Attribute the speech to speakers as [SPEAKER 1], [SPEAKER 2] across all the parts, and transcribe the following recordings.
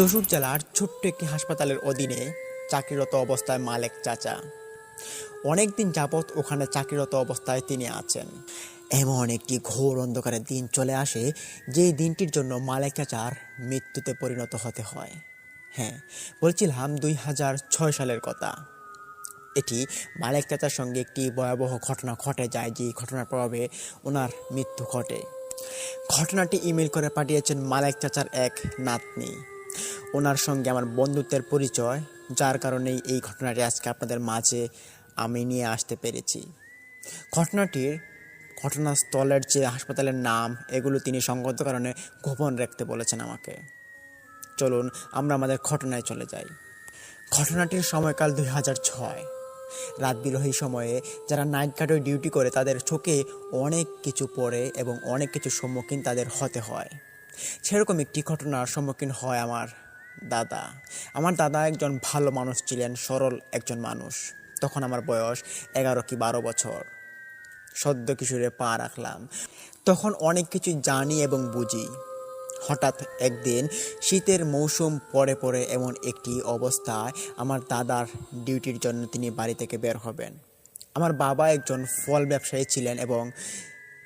[SPEAKER 1] যশোর জেলার ছোট্ট একটি হাসপাতালের অধীনে চাকরিরত অবস্থায় মালেক চাচা। অনেকদিন যাবৎ ওখানে চাকরিরত অবস্থায় তিনি আছেন। এমন একটি ঘোর অন্ধকারের দিন চলে আসে যে দিনটির জন্য মালেক চাচার মৃত্যুতে পরিণত হতে হয়। হ্যাঁ বলছিলাম দুই হাজার ছয় সালের কথা। এটি মালেক চাচার সঙ্গে একটি ভয়াবহ ঘটনা ঘটে যায় যে ঘটনার প্রভাবে ওনার মৃত্যু ঘটে। ঘটনাটি ইমেল করে পাঠিয়েছেন মালেক চাচার এক নাতনি। ওনার সঙ্গে আমার বন্ধুত্বের পরিচয়, যার কারণেই এই ঘটনাটি আজকে আপনাদের মাঝে আমি নিয়ে আসতে পেরেছি। ঘটনাটির ঘটনাস্থলের যে হাসপাতালের নাম, এগুলো তিনি সঙ্গত কারণে গোপন রাখতে বলেছেন আমাকে। চলুন, আমরা আমাদের ঘটনায় চলে যাই। ঘটনাটির সময়কাল দুই হাজার ছয়। রাত বিরোহী সময়ে যারা নাইট গার্ডে ডিউটি করে, তাদের চোখে অনেক কিছু পড়ে এবং অনেক কিছু সম্মুখীন তাদের হতে হয়। সেরকম একটি ঘটনার সম্মুখীন হয় আমার দাদা। আমার দাদা একজন ভালো মানুষ ছিলেন, সরল একজন মানুষ। তখন আমার বয়স এগারো কি বারো বছর। সদ্য কিশোরে পা রাখলাম। তখন অনেক কিছু জানি এবং বুঝি। হঠাৎ একদিন শীতের মৌসুম পরে পরে এমন একটি অবস্থায় আমার দাদার ডিউটির জন্য তিনি বাড়ি থেকে বের হবেন। আমার বাবা একজন ফল ব্যবসায়ী ছিলেন এবং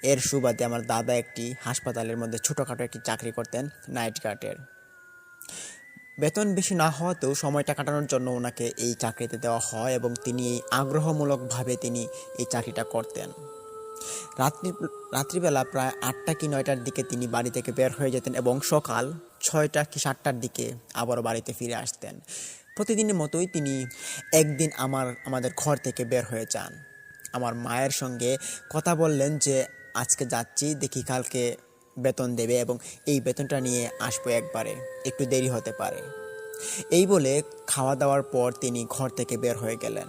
[SPEAKER 1] এর সুবাদে আমার দাদা একটি হাসপাতালের মধ্যে ছোটোখাটো একটি চাকরি করতেন, নাইট গার্ডের। বেতন বেশি না হওয়াতেও সময়টা কাটানোর জন্য ওনাকে এই চাকরিতে দেওয়া হয় এবং তিনি এই আগ্রহমূলকভাবে তিনি এই চাকরিটা করতেন। রাত্রি, রাত্রিবেলা প্রায় আটটা কি নয়টার দিকে তিনি বাড়ি থেকে বের হয়ে যেতেন এবং সকাল ছয়টা কি সাতটার দিকে আবারও বাড়িতে ফিরে আসতেন। প্রতিদিনের মতোই তিনি একদিন আমার, আমাদের ঘর থেকে বের হয়ে যান। আমার মায়ের সঙ্গে কথা বললেন যে আজকে যাচ্ছি, দেখি কালকে বেতন দেবে এবং এই বেতনটা নিয়ে আসব একবারে, একটু দেরি হতে পারে। এই বলে খাওয়া দাওয়ার পর তিনি ঘর থেকে বের হয়ে গেলেন।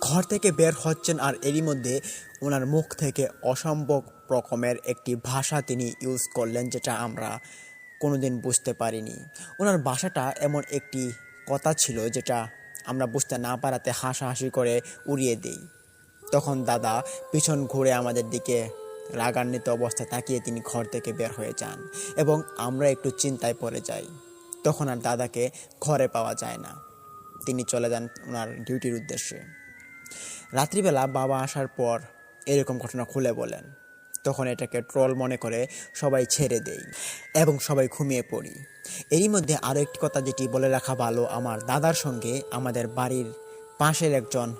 [SPEAKER 1] ঘর থেকে বের হচ্ছেন আর এরই মধ্যে ওনার মুখ থেকে অসম্ভব রকমের একটি ভাষা তিনি ইউজ করলেন যেটা আমরা কোনোদিন বুঝতে পারিনি। ওনার ভাষাটা এমন একটি কথা ছিল যেটা আমরা বুঝতে না পারাতে হাসাহাসি করে উড়িয়ে দিই। তখন দাদা পিছন ঘুরে আমাদের দিকে রাগান্বিত অবস্থায় তাকিয়ে তিনি ঘর থেকে বের হয়ে যান এবং আমরা একটু চিন্তায় পড়ে যাই। তখন আর দাদাকে ঘরে পাওয়া যায় না। তিনি চলে যান ওনার ডিউটির উদ্দেশ্যে। রাত্রিবেলা বাবা আসার পর এরকম ঘটনা খুলে বলেন। তখন এটাকে ট্রল মনে করে সবাই ছেড়ে দেই এবং সবাই ঘুমিয়ে পড়ি। এরই মধ্যে আরও একটি কথা যেটি বলে রাখা ভালো, আমার দাদার সঙ্গে আমাদের বাড়ির পাশের একজন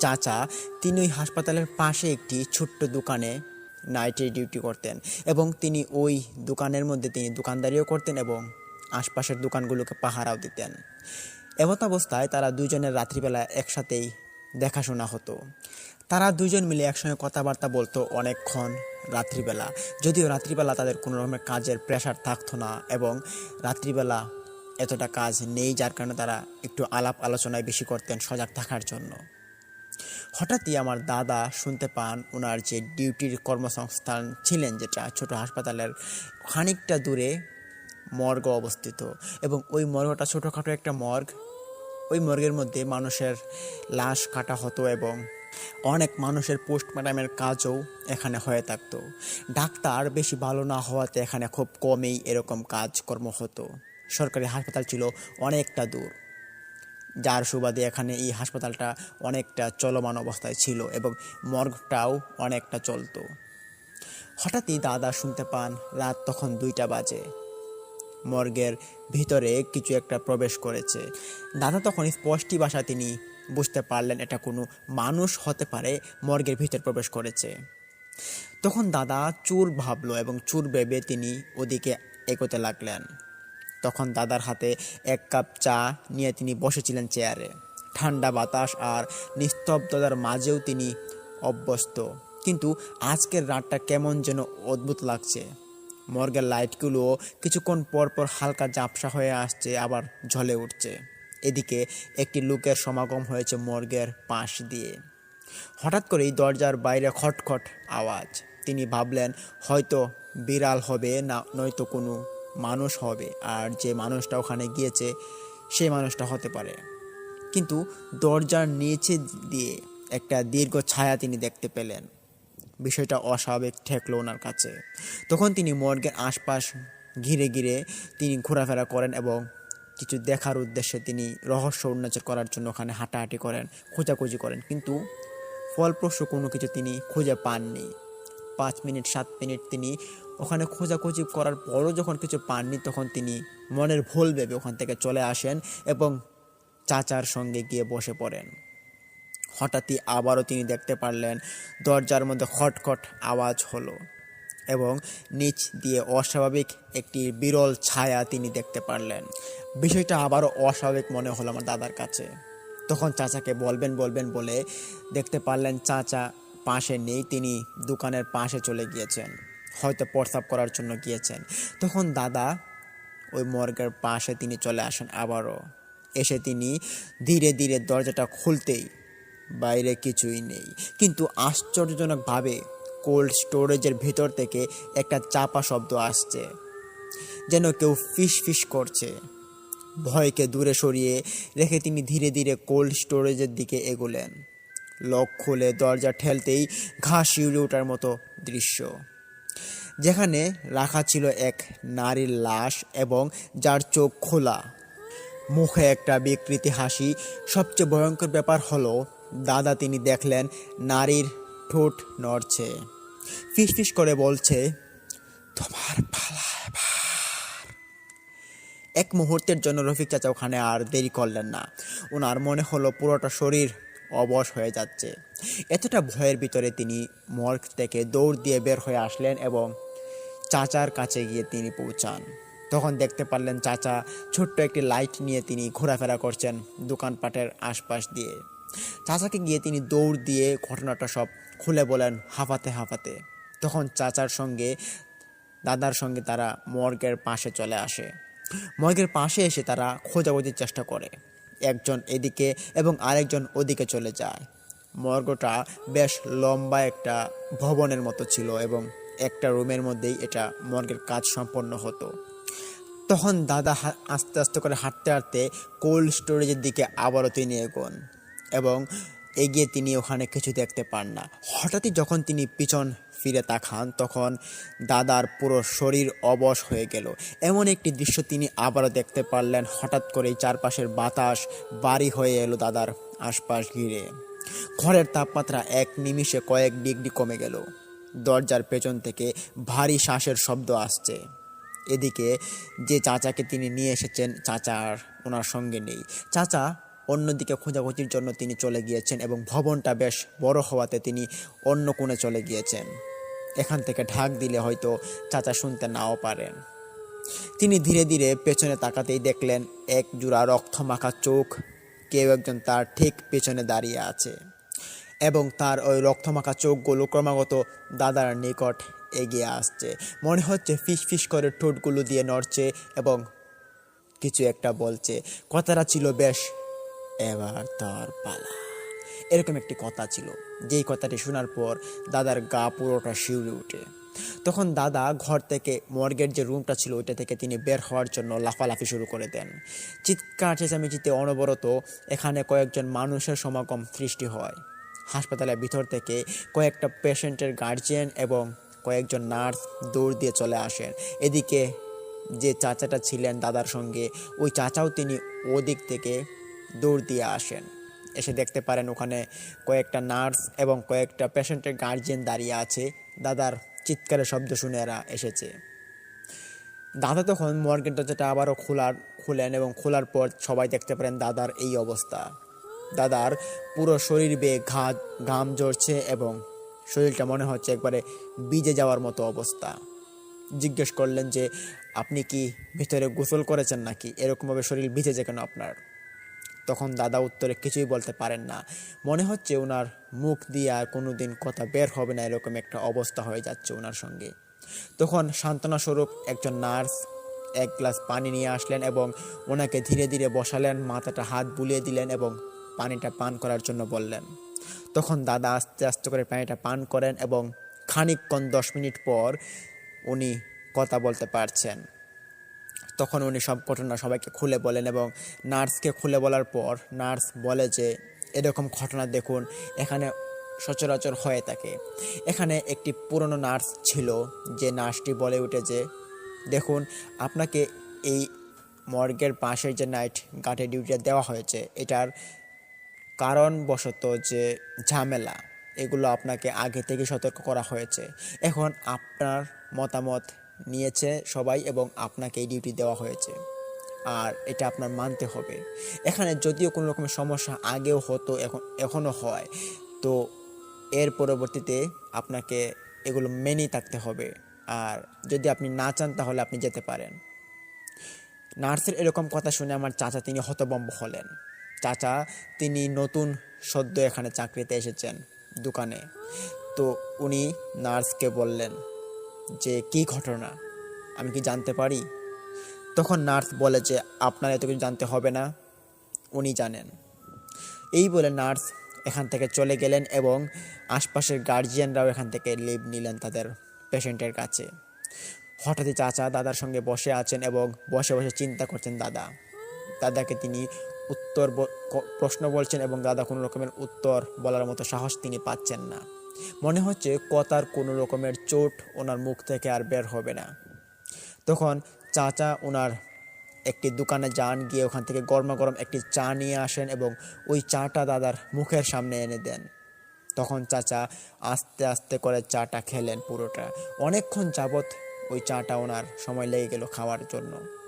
[SPEAKER 1] চাচা তিনি ওই হাসপাতালের পাশে একটি ছোট্ট দোকানে নাইটে ডিউটি করতেন এবং তিনি ওই দোকানের মধ্যে তিনি দোকানদারিও করতেন এবং আশপাশের দোকানগুলোকে পাহারাও দিতেন। এমত অবস্থায় তারা দুজনের রাত্রিবেলা একসাথেই দেখাশোনা হতো। তারা দুজন মিলে একসঙ্গে কথাবার্তা বলতো অনেকক্ষণ রাত্রিবেলা। যদিও রাত্রিবেলা তাদের কোনো রকমের কাজের প্রেশার থাকতো না এবং রাত্রিবেলা এতটা কাজ নেই যার কারণে তারা একটু আলাপ আলোচনায় বেশি করতেন সজাগ থাকার জন্য। হঠাৎই আমার দাদা শুনতে পান ওনার যে ডিউটির কর্মসংস্থান ছিলেন যেটা ছোট হাসপাতালের খানিকটা দূরে মর্গ অবস্থিত এবং ওই মর্গটা ছোটোখাটো একটা মর্গ। ওই মর্গের মধ্যে মানুষের লাশ কাটা হতো এবং অনেক মানুষের পোস্টমর্টমের কাজও এখানে হয়ে থাকতো। ডাক্তার বেশি ভালো না হওয়াতে এখানে খুব কমেই এরকম কাজকর্ম হতো। সরকারি হাসপাতাল ছিল অনেকটা দূর। যার সুবাদে এখানে এই হাসপাতালটা অনেকটা চলমান অবস্থায় ছিল এবং মর্গটাও অনেকটা চলতো। হঠাৎই দাদা শুনতে পান, রাত তখন দুইটা বাজে। মর্গের ভিতরে কিছু একটা প্রবেশ করেছে। দাদা তখন স্পষ্টি ভাষা তিনি বুঝতে পারলেন এটা কোনো মানুষ হতে পারে মর্গের ভিতর প্রবেশ করেছে। তখন দাদা চুর ভাবলো এবং চুর ভেবে তিনি ওদিকে এগোতে লাগলেন। তখন দাদার হাতে এক কাপ চা নিয়ে তিনি বসেছিলেন চেয়ারে। ঠান্ডা বাতাস আর নিস্তব্ধতার মাঝেও তিনি অভ্যস্ত। কিন্তু আজকের রাতটা কেমন যেন অদ্ভুত লাগছে। মর্গের লাইটগুলো কিছুক্ষণ পর পর হালকা ঝাপসা হয়ে আসছে, আবার ঝলে উঠছে। এদিকে একটি লোকের সমাগম হয়েছে মর্গের পাশ দিয়ে। হঠাৎ করেই দরজার বাইরে খটখট আওয়াজ। তিনি ভাবলেন, হয়তো বিড়াল হবে না, নয়তো কোনো মানুষ হবে আর যে মানুষটা ওখানে গিয়েছে, সেই মানুষটা হতে পারে। কিন্তু দরজার নিচে দিয়ে একটা দীর্ঘ ছায়া তিনি দেখতে পেলেন। বিষয়টা অস্বাভাবিক ঠেকলো ওনার কাছে। তখন তিনি মর্গের আশপাশ ঘিরে ঘিরে তিনি ঘোরাফেরা করেন এবং কিছু দেখার উদ্দেশ্যে তিনি রহস্য উন্মোচন করার জন্য ওখানে হাঁটাহাঁটি করেন, খোঁজাখুঁজি করেন। কিন্তু ফলপ্রসূ কোনো কিছু তিনি খুঁজে পাননি। পাঁচ মিনিট, সাত মিনিট তিনি ওখানে খোঁজাখুঁজি করার পরও যখন কিছু পাননি, তখন তিনি মনের ভুল ভেবে ওখান থেকে চলে আসেন এবং চাচার সঙ্গে গিয়ে বসে পড়েন। হঠাৎই আবারও তিনি দেখতে পারলেন, দরজার মধ্যে খটখট আওয়াজ হলো এবং নিচ দিয়ে অস্বাভাবিক একটি বিরল ছায়া তিনি দেখতে পারলেন। বিষয়টা আবারও অস্বাভাবিক মনে হলো আমার দাদার কাছে। তখন চাচাকে বলবেন বলবেন বলে দেখতে পারলেন চাচা পাশে নেই, তিনি দোকানের পাশে চলে গিয়েছেন। হয়তো প্রস্তাব করার জন্য গিয়েছেন। তখন দাদা ওই মর্গের পাশে তিনি চলে আসেন আবারও। এসে তিনি ধীরে ধীরে দরজাটা খুলতেই বাইরে কিছুই নেই। কিন্তু আশ্চর্যজনকভাবে কোল্ড স্টোরেজের ভিতর থেকে একটা চাপা শব্দ আসছে, যেন কেউ ফিস ফিস করছে। ভয়কে দূরে সরিয়ে রেখে তিনি ধীরে ধীরে কোল্ড স্টোরেজের দিকে এগোলেন। লক খুলে দরজা ঠেলতেই ঘাস শিউরে ওঠার মতো দৃশ্য। যেখানে রাখা ছিল এক নারীর লাশ এবং যার চোখ খোলা। মুখে একটা বিকৃতি হাসি। সবচেয়ে ভয়ঙ্কর ব্যাপার হলো, দাদা তিনি দেখলেন নারীর ঠোঁট নড়ছে। ফিসফিস করে বলছে, তোমার পালা এক মুহূর্তের জন্য রফিক চাচা ওখানে আর দেরি করলেন না। ওনার মনে হলো পুরোটা শরীর অবশ হয়ে যাচ্ছে। এতটা ভয়ের ভিতরে তিনি মর্গ থেকে দৌড় দিয়ে বের হয়ে আসলেন এবং চাচার কাছে গিয়ে তিনি পৌঁছান। তখন দেখতে পারলেন চাচা ছোট্ট একটি লাইট নিয়ে তিনি ঘোরাফেরা করছেন দোকানপাটের আশপাশ দিয়ে। চাচাকে গিয়ে তিনি দৌড় দিয়ে ঘটনাটা সব খুলে বলেন হাঁপাতে হাঁপাতে তখন চাচার সঙ্গে, দাদার সঙ্গে তারা মর্গের পাশে চলে আসে। মর্গের পাশে এসে তারা খোঁজাখুঁজির চেষ্টা করে। একজন এদিকে এবং আরেকজন ওদিকে চলে যায়। মর্গটা বেশ লম্বা একটা ভবনের মতো ছিল এবং একটা রুমের মধ্যেই এটা মর্গের কাজ সম্পন্ন হতো। তখন দাদা আস্তে আস্তে করে হাঁটতে হাঁটতে কোল্ড স্টোরেজের দিকে আবারও তিনি এগোন এবং এগিয়ে তিনি ওখানে কিছু দেখতে পান না। হঠাৎই যখন তিনি পিছন ফিরে তাকান, তখন দাদার পুরো শরীর অবশ হয়ে গেল। এমন একটি দৃশ্য তিনি আবারও দেখতে পারলেন। হঠাৎ করেই চারপাশের বাতাস বাড়ি হয়ে এলো দাদার আশপাশ ঘিরে। ঘরের তাপমাত্রা এক নিমিষে কয়েক ডিগ্রি কমে গেল। দরজার পেছন থেকে ভারী শ্বাসের শব্দ আসছে। এদিকে যে চাচাকে তিনি নিয়ে এসেছেন, চাচা আর ওনার সঙ্গে নেই। চাচা অন্যদিকে খোঁজাখুঁজির জন্য তিনি চলে গিয়েছেন এবং ভবনটা বেশ বড় হওয়াতে তিনি অন্য কোণে চলে গিয়েছেন। এখান থেকে ঢাক দিলে হয়তো চাচা শুনতে নাও পারেন। তিনি ধীরে ধীরে পেছনে তাকাতেই দেখলেন, এক জোড়া রক্তমাখা চোখ, কেউ একজন তার ঠিক পেছনে দাঁড়িয়ে আছে। এবং তার ওই রক্তমাখা চোখগুলো ক্রমাগত দাদার নিকট এগিয়ে আসছে। মনে হচ্ছে ফিস ফিস করে ঠোঁটগুলো দিয়ে নড়ছে এবং কিছু একটা বলছে। কথাটা ছিল বেশ, এবার তার পালা। এরকম একটি কথা ছিল। যেই কথাটি শোনার পর দাদার গা পুরোটা শিউরে ওঠে তখন দাদা ঘর থেকে মর্গের যে রুমটা ছিল ওইটা থেকে তিনি বের হওয়ার জন্য লাফালাফি শুরু করে দেন। চিৎকার চেঁচামেচিতে অনবরত এখানে কয়েকজন মানুষের সমাগম সৃষ্টি হয়। হাসপাতালের ভিতর থেকে কয়েকটা পেশেন্টের গার্জিয়ান এবং কয়েকজন নার্স দৌড় দিয়ে চলে আসেন। এদিকে যে চাচাটা ছিলেন দাদার সঙ্গে, ওই চাচাও তিনি ওদিক থেকে দৌড় দিয়ে আসেন। এসে দেখতে পারেন ওখানে কয়েকটা নার্স এবং কয়েকটা পেশেন্টের গার্জিয়ান দাঁড়িয়ে আছে। দাদার চিৎকারের শব্দ শুনে এরা এসেছে। দাদা তখন মর্গের দরজাটা আবারও খোলার, খুলেন এবং খোলার পর সবাই দেখতে পারেন দাদার এই অবস্থা। দাদার পুরো শরীর বেয়ে ঘা, ঘাম ঝরছে এবং শরীরটা মনে হচ্ছে একবারে বিজে যাওয়ার মতো অবস্থা। জিজ্ঞেস করলেন যে, আপনি কি ভিতরে গোসল করেছেন নাকি? এরকমভাবে শরীর ভিজেছে কেন আপনার? তখন দাদা উত্তরে, কিছুই বলতে পারেন না। মনে হচ্ছে ওনার মুখ দিয়ে আর কোনো দিন কথা বের হবে না, এরকম একটা অবস্থা হয়ে যাচ্ছে ওনার সঙ্গে। তখন সান্ত্বনা স্বরূপ একজন নার্স এক গ্লাস পানি নিয়ে আসলেন এবং ওনাকে ধীরে ধীরে বসালেন, মাথাটা হাত বুলিয়ে দিলেন এবং পানিটা পান করার জন্য বললেন। তখন দাদা আস্তে আস্তে করে পানিটা পান করেন এবং খানিকক্ষণ দশ মিনিট পর উনি কথা বলতে পারছেন। তখন উনি সব ঘটনা সবাইকে খুলে বলেন এবং নার্সকে খুলে বলার পর নার্স বলে যে, এরকম ঘটনা দেখুন, এখানে সচরাচর হয়ে থাকে। এখানে একটি পুরনো নার্স ছিল, যে নার্সটি বলে উঠে যে, দেখুন, আপনাকে এই মর্গের পাশের যে নাইট গার্ডের ডিউটিটা দেওয়া হয়েছে, এটার কারণবশত যে ঝামেলা, এগুলো আপনাকে আগে থেকে সতর্ক করা হয়েছে। এখন আপনার মতামত নিয়েছে সবাই এবং আপনাকে এই ডিউটি দেওয়া হয়েছে। আর এটা আপনার মানতে হবে। এখানে যদিও কোনো রকমের সমস্যা আগেও হতো, এখন, এখনও হয়। তো এর পরবর্তীতে আপনাকে এগুলো মেনেই থাকতে হবে। আর যদি আপনি না চান, তাহলে আপনি যেতে পারেন। নার্সের এরকম কথা শুনে আমার চাচা তিনি হতবম্ব হলেন। চাচা, তিনি নতুন সদ্য এখানে চাকরিতে এসেছেন দোকানে। তো উনি নার্সকে বললেন যে, কি ঘটনা? আমি কি জানতে পারি? তখন নার্স বলে যে, আপনার এত কিছু জানতে হবে না। উনি জানেন। এই বলে নার্স এখান থেকে চলে গেলেন এবং আশপাশের গার্জিয়ানরাও এখান থেকে লিভ নিলেন তাদের পেশেন্টের কাছে। হঠাৎই চাচা দাদার সঙ্গে বসে আছেন এবং বসে বসে চিন্তা করছেন দাদা। দাদাকে তিনি উত্তর প্রশ্ন বলছেন এবং দাদা কোনো রকমের উত্তর বলার মতো সাহস তিনি পাচ্ছেন না। মনে হচ্ছে কথার কোনো রকমের চোট ওনার মুখ থেকে আর বের হবে না। তখন চাচা ওনার একটি দোকানে যান, গিয়ে ওখান থেকে গরমা গরম একটি চা নিয়ে আসেন এবং ওই চাটা দাদার মুখের সামনে এনে দেন। তখন চাচা আস্তে আস্তে করে চাটা খেলেন পুরোটা। অনেকক্ষণ যাবৎ ওই চাটা ওনার সময় লেগে গেল খাওয়ার জন্য।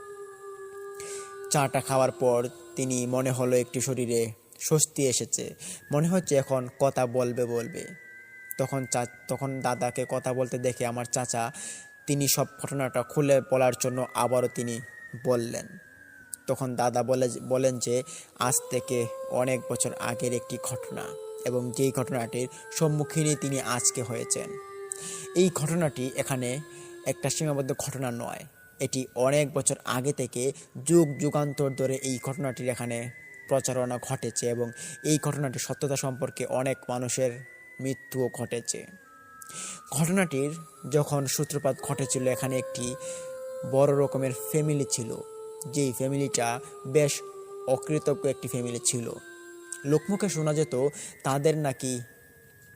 [SPEAKER 1] চাটা খাওয়ার পর তিনি মনে হলো একটু শরীরে স্বস্তি এসেছে। মনে হচ্ছে এখন কথা বলবে বলবে। তখন চা, তখন দাদাকে কথা বলতে দেখে আমার চাচা তিনি সব ঘটনাটা খুলে বলার জন্য আবারও তিনি বললেন। তখন দাদা বলে, বলেন যে আজ থেকে অনেক বছর আগের একটি ঘটনা এবং যেই ঘটনাটির সম্মুখীনই তিনি আজকে হয়েছেন। এই ঘটনাটি এখানে একটা সীমাবদ্ধ ঘটনা নয়। এটি অনেক বছর আগে থেকে যুগ যুগান্তর ধরে এই ঘটনাটির এখানে প্রচারণা ঘটেছে এবং এই ঘটনাটির সত্যতা সম্পর্কে অনেক মানুষের মৃত্যুও ঘটেছে। ঘটনাটির যখন সূত্রপাত ঘটেছিল, এখানে একটি বড় রকমের ফ্যামিলি ছিল। যেই ফ্যামিলিটা বেশ অকৃতজ্ঞ একটি ফ্যামিলি ছিল। লোকমুখে শোনা যেত, তাদের নাকি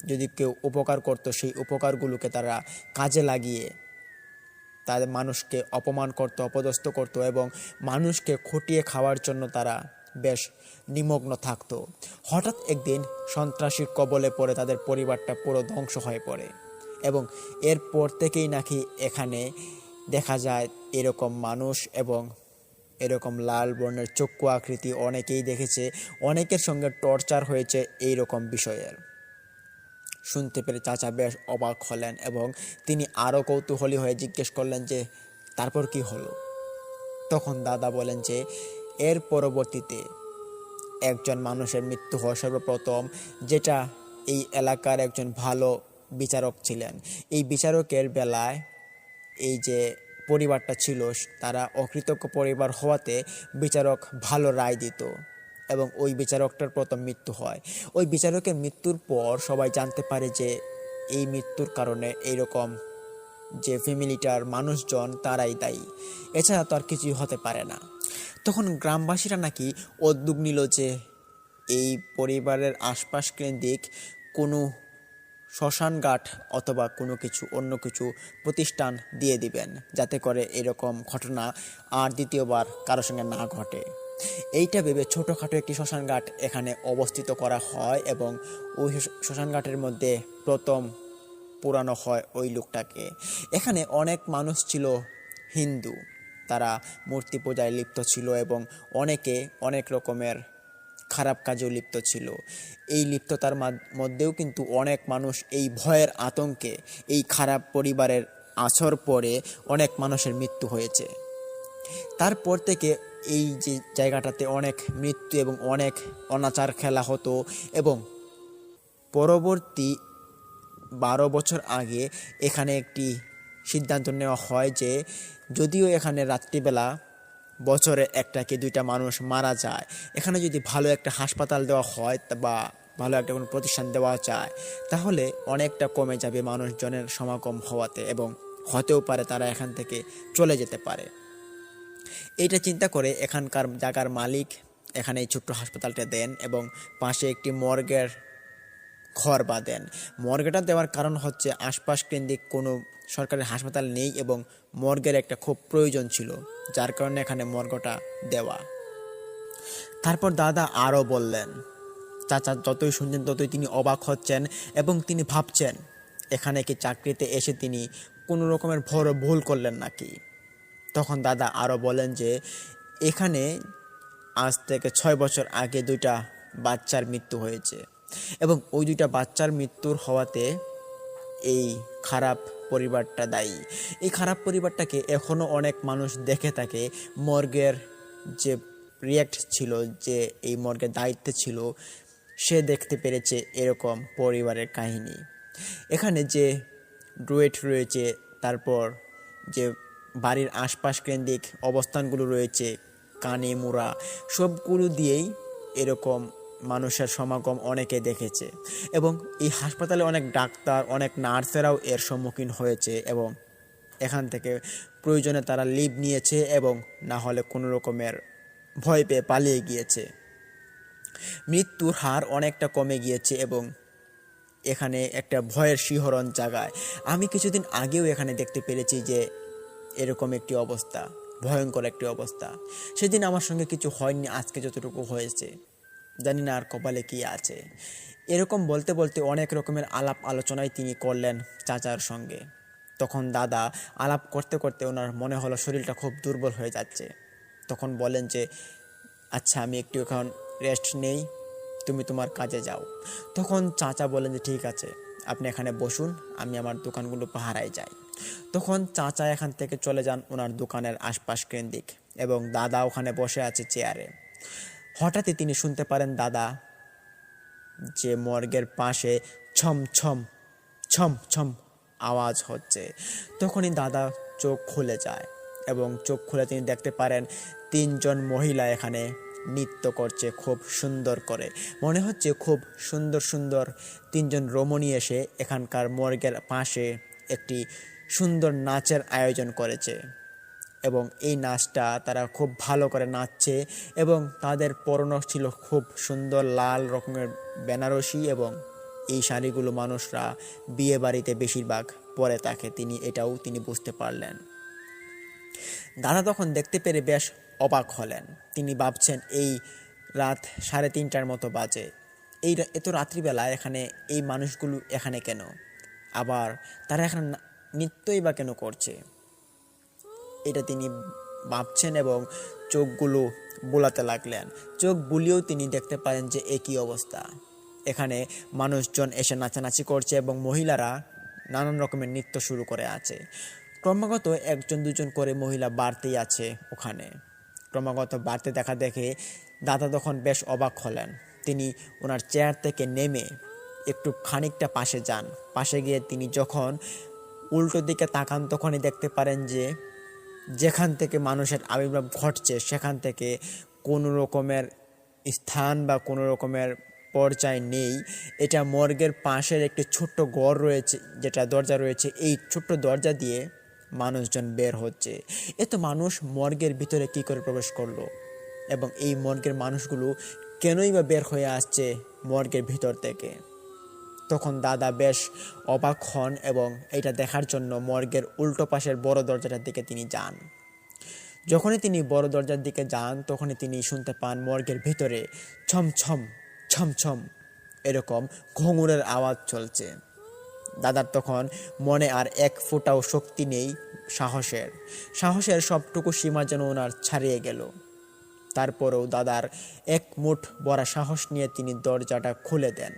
[SPEAKER 1] যদি কেউ উপকার করতো, সেই উপকারগুলোকে তারা কাজে লাগিয়ে তাদের মানুষকে অপমান করতো, অপদস্থ করতো এবং মানুষকে খটিয়ে খাওয়ার জন্য তারা বেশ নিমগ্ন থাকতো। হঠাৎ একদিন সন্ত্রাসীর কবলে পড়ে তাদের পরিবারটা পুরো ধ্বংস হয়ে পড়ে এবং এরপর থেকেই নাকি এখানে দেখা যায় এরকম মানুষ এবং এরকম লাল বর্ণের চক্ষু আকৃতি অনেকেই দেখেছে। অনেকের সঙ্গে টর্চার হয়েছে এই রকম বিষয়ের। শুনতে পেরে চাচা বেশ অবাক হলেন এবং তিনি আরও কৌতূহলী হয়ে জিজ্ঞেস করলেন যে, তারপর কি হলো? তখন দাদা বলেন যে, এর পরবর্তীতে একজন মানুষের মৃত্যু হয় সর্বপ্রথম যেটা এই এলাকার একজন ভালো বিচারক ছিলেন। এই বিচারকের বেলায় এই যে পরিবারটা ছিল, তারা অকৃতজ্ঞ পরিবার হওয়াতে বিচারক ভালো রায় দিত। এবং ওই বিচারকটার প্রথম মৃত্যু হয়। ওই বিচারকের মৃত্যুর পর সবাই জানতে পারে যে এই মৃত্যুর কারণে এইরকম যে ফ্যামিলিটার মানুষজন তারাই দায়ী। এছাড়া তো আর কিছুই হতে পারে না। তখন গ্রামবাসীরা নাকি উদ্যোগ নিল যে এই পরিবারের আশপাশ কেন্দ্রিক কোনো শ্মশান ঘাট অথবা কোনো কিছু, অন্য কিছু প্রতিষ্ঠান দিয়ে দিবেন। যাতে করে এরকম ঘটনা আর দ্বিতীয়বার কারোর সঙ্গে না ঘটে। এইটা ভেবে ছোটোখাটো একটি শ্মশান ঘাট এখানে অবস্থিত করা হয় এবং ওই শ্মশান ঘাটের মধ্যে প্রথম পুরানো হয় ওই লোকটাকে। এখানে অনেক মানুষ ছিল হিন্দু। তারা মূর্তি পূজায় লিপ্ত ছিল এবং অনেকে অনেক রকমের খারাপ কাজেও লিপ্ত ছিল। এই লিপ্ততার মধ্যেও কিন্তু অনেক মানুষ এই ভয়ের আতঙ্কে, এই খারাপ পরিবারের আছর পরে অনেক মানুষের মৃত্যু হয়েছে। তারপর থেকে এই যে জায়গাটাতে অনেক মৃত্যু এবং অনেক অনাচার খেলা হতো এবং পরবর্তী বারো বছর আগে এখানে একটি সিদ্ধান্ত নেওয়া হয় যে যদিও এখানে রাত্রিবেলা বছরে একটা কি দুইটা মানুষ মারা যায়, এখানে যদি ভালো একটা হাসপাতাল দেওয়া হয় বা ভালো একটা কোনো প্রতিষ্ঠান দেওয়া যায়, তাহলে অনেকটা কমে যাবে মানুষজনের সমাগম হওয়াতে এবং হতেও পারে তারা এখান থেকে চলে যেতে পারে। এইটা চিন্তা করে এখানকার জায়গার মালিক এখানে এই ছোট্ট হাসপাতালটা দেন এবং পাশে একটি মর্গের ঘর বাঁধেন। মর্গেটা দেওয়ার কারণ হচ্ছে আশপাশ কেন্দ্রিক কোনো সরকারি হাসপাতাল নেই এবং মর্গের একটা খুব প্রয়োজন ছিল, যার কারণে এখানে মর্গটা দেওয়া। তারপর দাদা আরও বললেন, চাচা, যতই শুনছেন ততই তিনি অবাক হচ্ছেন এবং তিনি ভাবছেন, এখানে কি চাকরিতে এসে তিনি কোনো রকমের ভর ভুল করলেন নাকি? তখন দাদা আরও বলেন যে, এখানে আজ থেকে ছয় বছর আগে দুইটা বাচ্চার মৃত্যু হয়েছে এবং ওই দুইটা বাচ্চার মৃত্যুর হওয়াতে এই খারাপ পরিবারটা দায়ী। এই খারাপ পরিবারটাকে এখনও অনেক মানুষ দেখে থাকে। মর্গের যে রিয়াক্ট ছিল, যে এই মর্গের দায়িত্বে ছিল, সে দেখতে পেরেছে এরকম পরিবারের কাহিনী। এখানে যে ডুয়েট রয়েছে, তারপর যে বাড়ির আশপাশ কেন্দ্রিক অবস্থানগুলো রয়েছে, কানে মুড়া, সবগুলো দিয়েই এরকম মানুষের সমাগম অনেকে দেখেছে। এবং এই হাসপাতালে অনেক ডাক্তার, অনেক নার্সেরাও এর সম্মুখীন হয়েছে এবং এখান থেকে প্রয়োজনে তারা লিভ নিয়েছে এবং না হলে কোনো রকমের ভয় পেয়ে পালিয়ে গিয়েছে। মৃত্যুর হার অনেকটা কমে গিয়েছে এবং এখানে একটা ভয়ের শিহরণ জাগায়। আমি কিছুদিন আগেও এখানে দেখতে পেরেছি যে এরকম একটি অবস্থা, ভয়ঙ্কর একটি অবস্থা। সেদিন আমার সঙ্গে কিছু হয়নি, আজকে যতটুকু হয়েছে। জানি না আর কপালে কি আছে। এরকম বলতে বলতে অনেক রকমের আলাপ আলোচনায় তিনি করলেন চাচার সঙ্গে। তখন দাদা আলাপ করতে করতে ওনার মনে হলো শরীরটা খুব দুর্বল হয়ে যাচ্ছে। তখন বলেন যে আচ্ছা আমি একটু এখন রেস্ট নেই, তুমি তোমার কাজে যাও। তখন চাচা বলেন যে, ঠিক আছে, আপনি এখানে বসুন, আমি আমার দোকানগুলো পাহারায় যাই। তখন চাচা এখান থেকে চলে যান ওনার দোকানের আশপাশ কেন্দ্রিক এবং দাদা ওখানে বসে আছে চেয়ারে। হঠাৎই তিনি শুনতে পারেন দাদা যে মর্গের পাশে ছম ছম ছম ছম আওয়াজ হচ্ছে। তখনই দাদা চোখ খুলে যায় এবং চোখ খুলে তিনি দেখতে পারেন তিনজন মহিলা এখানে নৃত্য করছে খুব সুন্দর করে। মনে হচ্ছে খুব সুন্দর সুন্দর তিনজন রমণী এসে এখানকার মর্গের পাশে একটি সুন্দর নাচের আয়োজন করেছে। এবং এই নাচটা তারা খুব ভালো করে নাচছে এবং তাদের পরনো ছিল খুব সুন্দর লাল রকমের বেনারসি এবং এই শাড়িগুলো মানুষরা বিয়ে বাড়িতে বেশিরভাগ পরে থাকে তিনি এটাও তিনি বুঝতে পারলেন। দাদা তখন দেখতে পেরে বেশ অবাক হলেন। তিনি ভাবছেন, এই রাত সাড়ে তিনটার মতো বাজে। এই এত রাত্রিবেলা এখানে এই মানুষগুলো এখানে কেন? আবার, তারা এখানে নৃত্যই বা কেন করছে? এটা তিনি ভাবছেন এবং চোখগুলো বোলাতে লাগলেন। চোখ বুলিয়েও তিনি দেখতে পারেন যে একই অবস্থা। এখানে মানুষজন এসে নাচানাচি করছে এবং মহিলারা নানান রকমের নৃত্য শুরু করে আছে। ক্রমাগত একজন, দুজন করে মহিলা বাড়তেই আছে ওখানে। ক্রমাগত বাড়তে দেখা দেখে দাদা তখন বেশ অবাক হলেন। তিনি ওনার চেয়ার থেকে নেমে একটু খানিকটা পাশে যান। পাশে গিয়ে তিনি যখন উল্টো দিকে তাকান, তখনই দেখতে পারেন যে যেখান থেকে মানুষের আবির্ভাব ঘটছে, সেখান থেকে কোনো রকমের স্থান বা কোনো রকমের পর্যায় নেই। এটা মর্গের পাশের একটি ছোট্ট ঘর রয়েছে, যেটা দরজা রয়েছে। এই ছোট্ট দরজা দিয়ে মানুষজন বের হচ্ছে। এত মানুষ মর্গের ভিতরে কি করে প্রবেশ করল? এবং এই মর্গের মানুষগুলো কেনই বা বের হয়ে আসছে মর্গের ভিতর থেকে? তখন দাদা বেশ অবাক হন এবং এটা দেখার জন্য মর্গের উল্টো পাশের বড় দরজাটার দিকে তিনি যান। যখনই তিনি বড় দরজার দিকে যান, তখনই তিনি শুনতে পান মর্গের ভিতরে ছম ছম ছম ছম এরকম ঘুঙুরের আওয়াজ চলছে। দাদার তখন মনে আর এক ফোঁটাও শক্তি নেই সাহসের। সাহসের সবটুকু সীমা যেন ওনার ছাড়িয়ে গেল। তারপরেও দাদার এক মুঠ বড় সাহস নিয়ে তিনি দরজাটা খুলে দেন।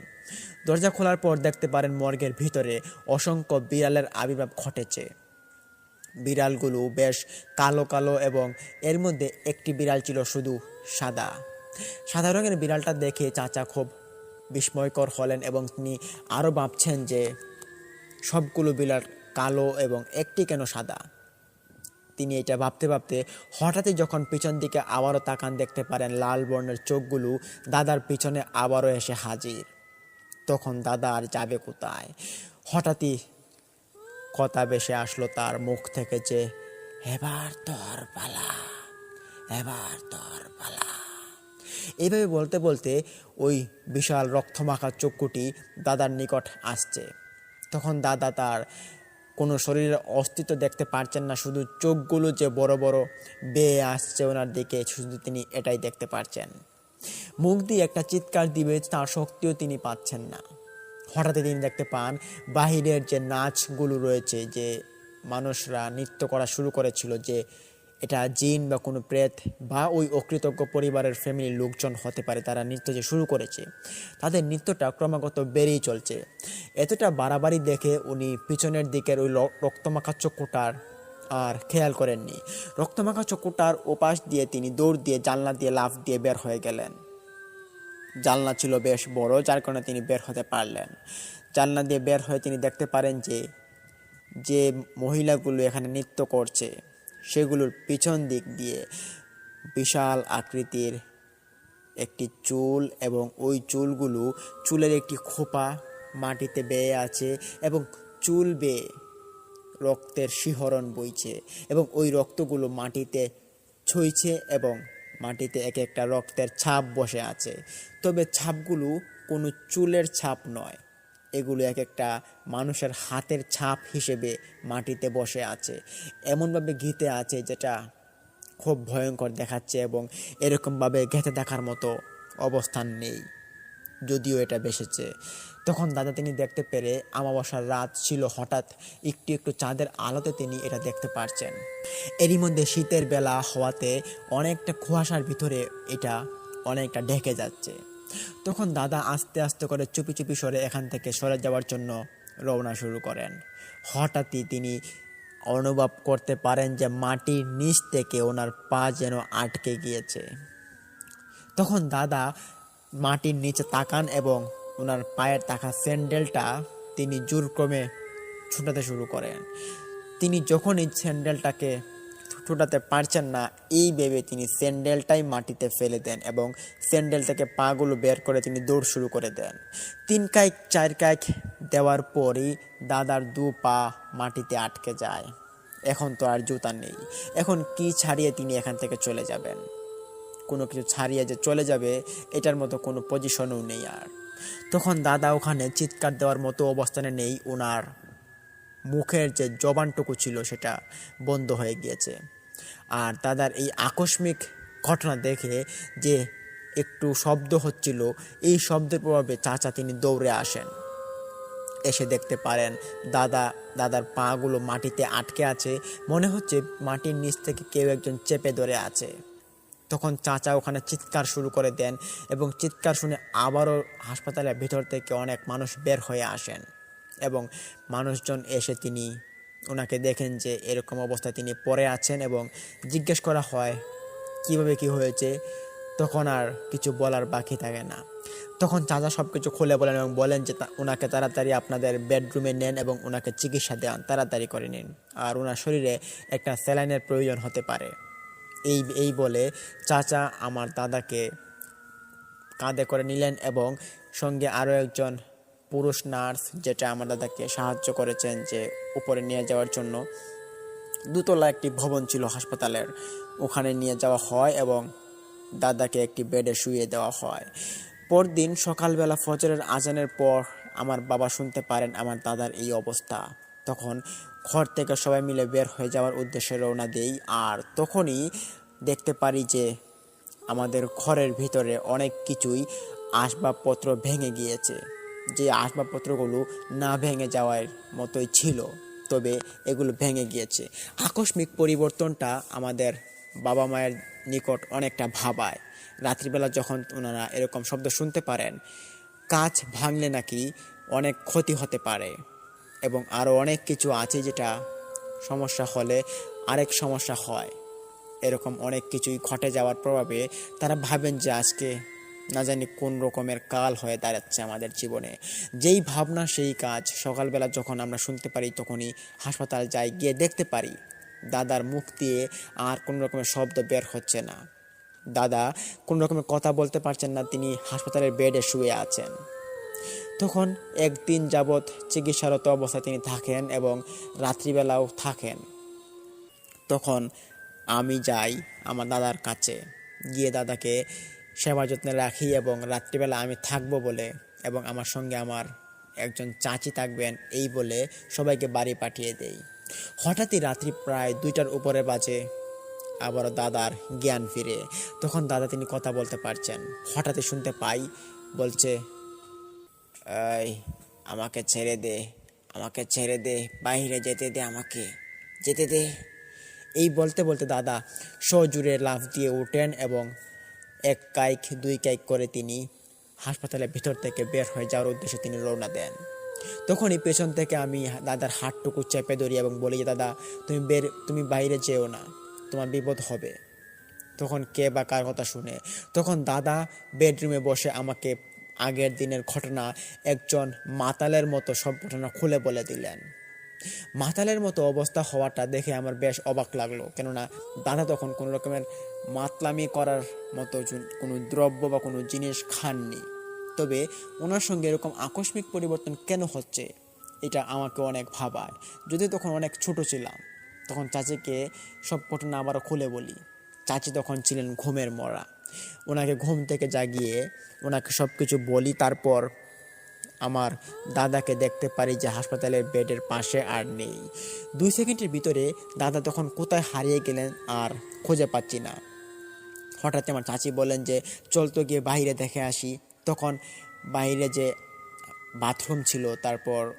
[SPEAKER 1] দরজা খোলার পর দেখতে পারেন মর্গের ভিতরে অসংখ্য বিড়ালের আবির্ভাব ঘটেছে। বিড়ালগুলো বেশ কালো কালো এবং এর মধ্যে একটি বিড়াল ছিল শুধু সাদা। সাদা রঙের বিড়ালটা দেখে চাচা খুব বিস্ময়কর হলেন এবং তিনি আরও ভাবছেন যে সবগুলো বিড়াল কালো এবং একটি কেন সাদা। তিনি এটা ভাবতে ভাবতে হঠাৎই যখন পিছন দিকে আবারও তাকান, দেখতে পারেন লাল বর্ণের চোখগুলো দাদার পিছনে আবারও এসে হাজির। তখন দাদা আর যাবে কোথায়? হঠাৎই কথা বেশে আসলো তার মুখ থেকে যে, এবার তোর পালা, এবার তোর পালা। এইভাবে বলতে বলতে ওই বিশাল রক্তমাখা চক্ষুটি দাদার নিকট আসছে। তখন দাদা তার কোনো শরীরের অস্তিত্ব দেখতে পারছেন না, শুধু চোখগুলো যে বড় বড় বেয়ে আসছে ওনার দিকে, শুধু তিনি এটাই দেখতে পারছেন। মুখ দিয়ে একটা চিৎকার দিবে, তার শক্তিও তিনি পাচ্ছেন না। হঠাৎই তিনি দেখতে পান, বাহিরের যে নাচগুলো রয়েছে, যে মানুষরা নৃত্য করা শুরু করেছিল, যে এটা জিন বা কোনো প্রেত বা ওই অকৃতজ্ঞ পরিবারের ফ্যামিলির লোকজন হতে পারে, তারা নৃত্য যে শুরু করেছে, তাদের নৃত্যটা ক্রমাগত বেড়েই চলছে। এতটা বাড়াবাড়ি দেখে উনি পিছনের দিকের ওই রক্তমাখা চক্ষুটার আর খেয়াল করেননি। রক্তমাখা চকুটার ওপাশ দিয়ে তিনি দৌড় দিয়ে জানলা দিয়ে লাফ দিয়ে বের হয়ে গেলেন। জানলা ছিল বেশ বড়, যার কারণে তিনি বের হতে পারলেন। জানলা দিয়ে বের হয়ে তিনি দেখতে পারেন যে যে মহিলাগুলো এখানে নৃত্য করছে, সেগুলোর পিছন দিক দিয়ে বিশাল আকৃতির একটি চুল এবং ওই চুলগুলো চুলের একটি খোপা মাটিতে বেয়ে আছে এবং চুল বেয়ে রক্তের শিহরণ বইছে এবং ওই রক্তগুলো মাটিতে ছুঁইছে এবং মাটিতে এক একটা রক্তের ছাপ বসে আছে। তবে ছাপগুলো কোনো চুলের ছাপ নয়, এগুলো এক একটা মানুষের হাতের ছাপ হিসেবে মাটিতে বসে আছে। এমনভাবে ঘিতে আছে যেটা খুব ভয়ঙ্কর দেখাচ্ছে এবং এরকমভাবে ঘেঁটে দেখার মতো অবস্থান নেই। যদিও এটা বেসেছে। তখন দাদা তিনি দেখতে পেরে আমাবস্যার রাত ছিল হঠাৎ একটু একটু চাঁদের আলোতে তিনি এটা দেখতে পারছেন। এরই মধ্যে শীতের বেলা হওয়াতে অনেকটা কুয়াশার ভিতরে এটা অনেকটা ঢেকে যাচ্ছে। তখন দাদা আস্তে আস্তে করে চুপি চুপি সরে এখান থেকে সরে যাওয়ার জন্য রওনা শুরু করেন। হঠাৎই তিনি অনুভব করতে পারেন যে মাটির নিচ থেকে ওনার পা যেন আটকে গিয়েছে। তখন দাদা মাটির নিচে তাকান এবং ওনার পায়ের থাকা স্যান্ডেলটা তিনি জোরক্রমে ছুটাতে শুরু করেন। তিনি যখনই স্যান্ডেলটাকে ছুটাতে পারছেন না, এই ভেবে তিনি স্যান্ডেলটাই মাটিতে ফেলে দেন এবং স্যান্ডেল থেকে পাগুলো বের করে তিনি দৌড় শুরু করে দেন। তিন কাইক, চার কাইক দেওয়ার পরই দাদার দু পা মাটিতে আটকে যায়। এখন তো আর জুতা নেই। এখন কি ছাড়িয়ে তিনি এখান থেকে চলে যাবেন? কোনো কিছু ছাড়িয়ে যে চলে যাবে, এটার মতো কোনো পজিশনও নেই আর। তখন দাদা ওখানে চিৎকার দেওয়ার মতো অবস্থানে নেই ওনার। মুখের যে জবানটুকু ছিল সেটা বন্ধ হয়ে গিয়েছে। আর দাদার এই আকস্মিক ঘটনা দেখে যে একটু শব্দ হচ্ছিল, এই শব্দের প্রভাবে চাচা তিনি দৌড়ে আসেন। এসে দেখতে পারেন দাদা, দাদার পাগুলো মাটিতে আটকে আছে। মনে হচ্ছে মাটির নিচ থেকে কেউ একজন চেপে ধরে আছে। তখন চাচা ওখানে চিৎকার শুরু করে দেন এবং চিৎকার শুনে আবারও হাসপাতালের ভিতর থেকে অনেক মানুষ বের হয়ে আসেন এবং মানুষজন এসে তিনি ওনাকে দেখেন যে এরকম অবস্থায় তিনি পড়ে আছেন এবং জিজ্ঞেস করা হয়, কীভাবে কি হয়েছে? তখন আর কিছু বলার বাকি থাকে না। তখন চাচা সব কিছু খুলে বলেন এবং বলেন যে ওনাকে তাড়াতাড়ি আপনাদের বেডরুমে নেন এবং ওনাকে চিকিৎসা দেন, তাড়াতাড়ি করে নিন। আর ওনার শরীরে একটা স্যালাইনের প্রয়োজন হতে পারে। এই এই বলে চাচা আমার দাদাকে কাঁধে করে নিলেন এবং সঙ্গে আরও একজন পুরুষ নার্স যেটা আমার দাদাকে সাহায্য করেছেন যে উপরে নিয়ে যাওয়ার জন্য। দুতলা একটি ভবন ছিল হাসপাতালের। ওখানে নিয়ে যাওয়া হয় এবং দাদাকে একটি বেডে শুয়ে দেওয়া হয়। পরদিন সকালবেলা ফজরের আজানের পর আমার বাবা শুনতে পারেন আমার দাদার এই অবস্থা। তখন ঘর থেকে সবাই মিলে বের হয়ে যাওয়ার উদ্দেশ্যে রওনা দেই। আর তখনই দেখতে পারি যে আমাদের ঘরের ভিতরে অনেক কিছুই আসবাবপত্র ভেঙে গিয়েছে। যে আসবাবপত্রগুলো না ভেঙে যাওয়ার মতোই ছিল, তবে এগুলো ভেঙে গিয়েছে। আকস্মিক পরিবর্তনটা আমাদের বাবা মায়ের নিকট অনেকটা ভাবায়। রাত্রিবেলা যখন ওনারা এরকম শব্দ শুনতে পারেন, কাজ ভাঙলে নাকি অনেক ক্ষতি হতে পারে। এবং আরও অনেক কিছু আছে যেটা সমস্যা হলে আরেক সমস্যা হয়। এরকম অনেক কিছুই ঘটে যাওয়ার প্রভাবে তারা ভাবেন যে আজকে না জানি কোন রকমের কাল হয়ে দাঁড়াচ্ছে আমাদের জীবনে। যেই ভাবনা, সেই কাজ সকালবেলা যখন আমরা শুনতে পারি তখনই হাসপাতাল যাই, গিয়ে দেখতে পারি, দাদার মুখ দিয়ে আর কোনো রকমের শব্দ বের হচ্ছে না। দাদা কোনো রকমের কথা বলতে পারছেন না, তিনি হাসপাতালের বেডে শুয়ে আছেন। তখন একদিন যাবৎ চিকিৎসারত অবস্থায় তিনি থাকেন এবং রাত্রিবেলাও থাকেন। তখন আমি যাই আমার দাদার কাছে। গিয়ে দাদাকে সেবা যত্নে রাখি এবং রাত্রিবেলা আমি থাকব বলে এবং আমার সঙ্গে আমার একজন চাচি থাকবেন এই বলে সবাইকে বাড়ি পাঠিয়ে দেই। হঠাৎই রাত্রি প্রায় দুইটার উপরে বাজে। আবারও দাদার জ্ঞান ফিরে। তখন দাদা তিনি কথা বলতে পারছেন। হঠাৎই শুনতে পাই, বলছে এই, আমাকে ছেড়ে দে, আমাকে ছেড়ে দে, বাইরে যেতে দে আমাকে, যেতে দে। এই বলতে বলতে দাদা সজুরে লাফ দিয়ে ওঠেন এবং এক কাইক, দুই কাইক করে তিনি হাসপাতালের ভিতর থেকে বের হয়ে যাওয়ার উদ্দেশ্যে তিনি রওনা দেন। তখনই পেছন থেকে আমি দাদার হাতটুকু চেপে ধরি এবং বলি যে, দাদা, তুমি বের, তুমি বাইরে যেও না, তোমার বিপদ হবে। তখন কে বা কার কথা শুনে, তখন দাদা বেডরুমে বসে আমাকে আগের দিনের ঘটনা একজন মাতালের মতো সব ঘটনা খুলে বলে দিলেন। মাতালের মতো অবস্থা হওয়াটা দেখে আমার বেশ অবাক লাগল, কেননা দাদা তখন কোনো রকমের মাতলামি করার মতো কোনো দ্রব্য বা কোনো জিনিস খাননি। তবে ওনার সঙ্গে এরকম আকস্মিক পরিবর্তন কেন হচ্ছে, এটা আমাকে অনেক ভাবায়। যদি তখন অনেক ছোট ছিলাম, তখন চাচিকে সব ঘটনা আবারও খুলে বলি। চাচি তখন ছিলেন ঘুমের মরা। ওনাকে ঘুম থেকে জাগিয়ে ওনাকে সব কিছু বলি, তারপর আমার দাদাকে দেখতে পারি যে হাসপাতালের বেডের পাশে আর নেই। দুই সেকেন্ডের ভিতরে দাদা তখন কোথায় হারিয়ে গেলেন আর খুঁজে পাচ্ছি না। হঠাৎ আমার চাচি বলেন যে, চল তো গিয়ে বাইরে দেখে আসি। তখন বাইরে যে বাথরুম ছিল, তারপর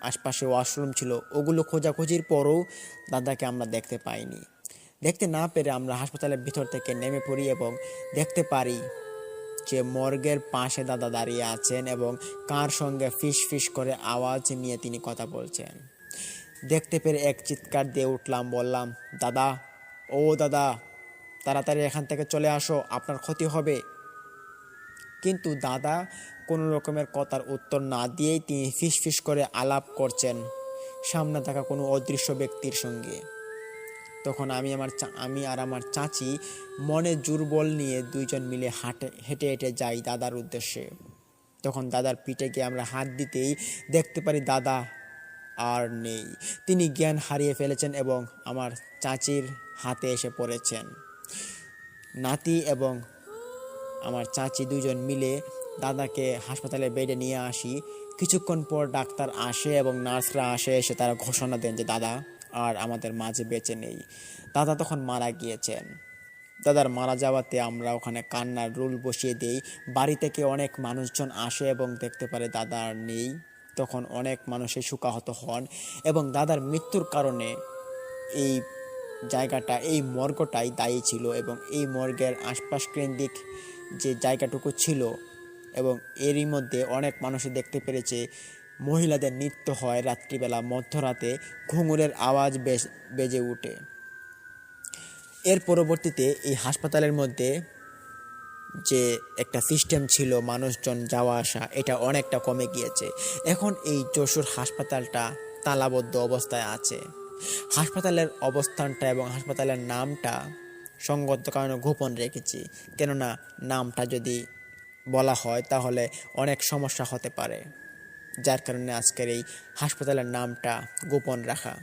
[SPEAKER 1] আশপাশে ওয়াশরুম ছিল, ওগুলো খোঁজাখুঁজির পরও দাদাকে আমরা দেখতে পাইনি। দেখতে না পেরে আমরা হাসপাতালের ভিতর থেকে নেমে পড়ি এবং দেখতে পারি যে মর্গের পাশে দাদা দাঁড়িয়ে আছেন এবং কার সঙ্গে ফিস ফিস করে আওয়াজ নিয়ে তিনি কথা বলছেন। দেখতে পেরে এক চিৎকার দিয়ে উঠলাম, বললাম, দাদা, ও দাদা, তাড়াতাড়ি এখান থেকে চলে আসো, আপনার ক্ষতি হবে। কিন্তু দাদা কোনো রকমের কথার উত্তর না দিয়েই তিনি ফিস ফিস করে আলাপ করছেন সামনে থাকা কোনো অদৃশ্য ব্যক্তির সঙ্গে। তখন আমি আমার আমি আর আমার চাচি মনে জুরবল নিয়ে দুইজন মিলে হাঁটে, হেঁটে হেঁটে যাই দাদার উদ্দেশ্যে। তখন দাদার পিঠে গিয়ে আমরা হাত দিতেই দেখতে পারি দাদা আর নেই। তিনি জ্ঞান হারিয়ে ফেলেছেন এবং আমার চাচির হাতে এসে পড়েছেন। নাতি এবং আমার চাচি দুজন মিলে দাদাকে হাসপাতালে বেডে নিয়ে আসি। কিছুক্ষণ পর ডাক্তার আসে এবং নার্সরা আসে, এসে তারা ঘোষণা দেন যে, দাদা আর আমাদের মাঝে বেঁচে নেই। দাদা তখন মারা গিয়েছেন। দাদার মারা যাওয়াতে আমরা ওখানে কান্নার রুল বসিয়ে দিই। বাড়ি থেকে অনেক মানুষজন আসে এবং দেখতে পারে দাদা আর নেই। তখন অনেক মানুষে শোকাহত হন এবং দাদার মৃত্যুর কারণে এই জায়গাটা, এই মর্গটাই দায়ী ছিল এবং এই মর্গের আশপাশ কেন্দ্রিক যে জায়গাটুকু ছিল এবং এরই মধ্যে অনেক মানুষই দেখতে পেরেছে মহিলাদের নৃত্য হয় রাত্রিবেলা, মধ্যরাতে ঘুঙুরের আওয়াজ বেজে ওঠে। এর পরবর্তীতে এই হাসপাতালের মধ্যে যে একটা সিস্টেম ছিল মানুষজন যাওয়া আসা, এটা অনেকটা কমে গিয়েছে। এখন এই যশোর হাসপাতালটা তালাবদ্ধ অবস্থায় আছে। হাসপাতালের অবস্থানটা এবং হাসপাতালের নামটা সঙ্গত কারণে গোপন রেখেছি। কেননা নামটা যদি বলা হয়, তাহলে অনেক সমস্যা হতে পারে। যার কারণে আজকের এই হাসপাতালের নামটা গোপন রাখা।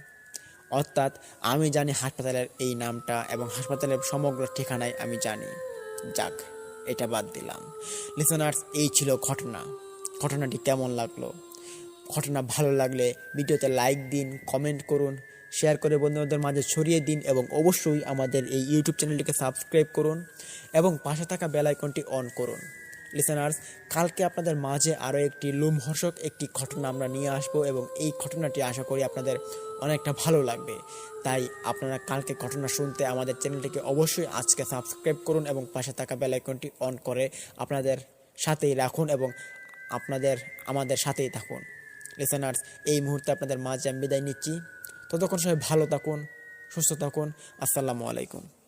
[SPEAKER 1] অর্থাৎ আমি জানি হাসপাতালের এই নামটা এবং হাসপাতালের সমগ্র ঠিকানায় আমি জানি। যাক, এটা বাদ দিলাম। লিসনার্স এই ছিল ঘটনা। ঘটনাটি কেমন লাগল? ঘটনা ভালো লাগলে ভিডিওতে লাইক দিন কমেন্ট করুন শেয়ার করে বন্ধুদের মাঝে ছড়িয়ে দিন এবং অবশ্যই আমাদের এই ইউটিউব চ্যানেলটিকে সাবস্ক্রাইব করুন এবং পাশে থাকা বেল আইকনটি অন করুন। লিসেনার্স কালকে আপনাদের মাঝে আরও একটি লোমহর্ষক একটি ঘটনা আমরা নিয়ে আসব এবং এই ঘটনাটি আশা করি আপনাদের অনেকটা ভালো লাগবে। তাই আপনারা কালকে ঘটনা শুনতে আমাদের চ্যানেলটিকে অবশ্যই আজকে সাবস্ক্রাইব করুন এবং পাশে থাকা বেল আইকনটি অন করে আপনাদের সাথেই রাখুন এবং আপনাদের, আমাদের সাথেই থাকুন। লিসেনার্স এই মুহূর্তে আপনাদের মাঝে আমি বিদায় নিচ্ছি। ততক্ষণ সবাই ভালো থাকুন, সুস্থ থাকুন। আসসালামু আলাইকুম।